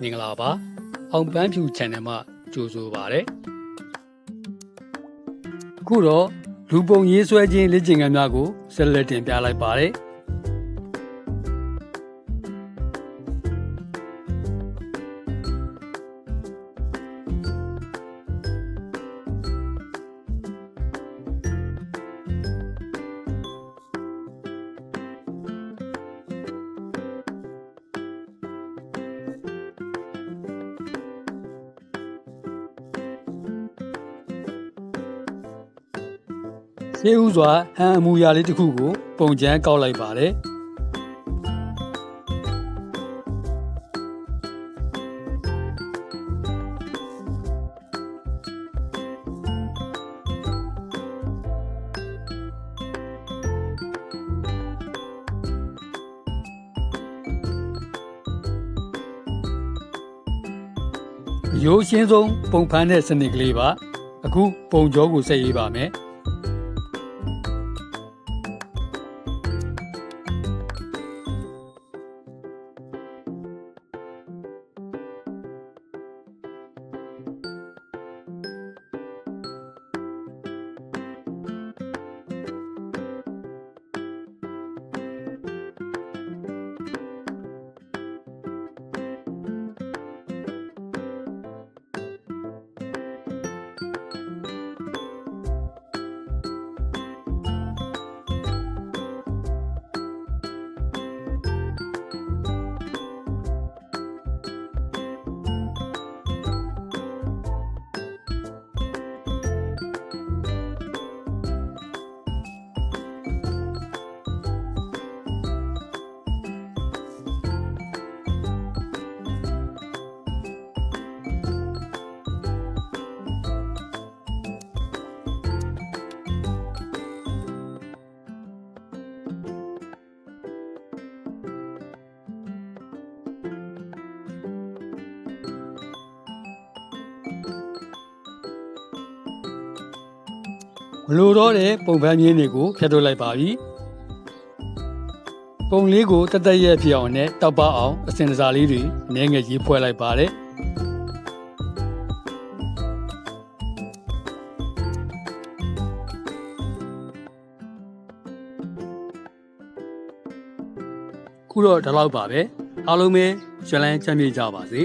မင်္ဂလာပါအောင်ပန်းဖြူ channel မှာကြိုဆိုပါရစေအခုတော့လူပုံရေးဆွဲခြင်းလေ့ကျင့်ခန်းများကိုဆက်လက်တင်ပြလိုက်ပါတယ် ရှေးဥစွာဟန်အမူအရာလေးတစ်ခုကို ပုံချမ်းကောက်လိုက်ပါတယ်ရိုးရှင်းဆုံးပုံဖန်တဲ့စနစ်ကလေးပါအခုပုံကြောကိုဆက်ရေးပါမယ် မလိုတော့တဲ့ပုံဖန်မြင်းတွေကိုဖျက်ထုတ်လိုက်ပါပြီပုံလေးကိုတသက်ရက်ဖြစ်အောင်နဲ့တောက်ပအောင်အစင်တစားလေးတွေအနည်းငယ်ရေးဖွဲ့လိုက်ပါတယ်ခုတော့ဒီလောက်ပါပဲအားလုံးပဲရှလန်းချမ်းမြေ့ကြပါစေ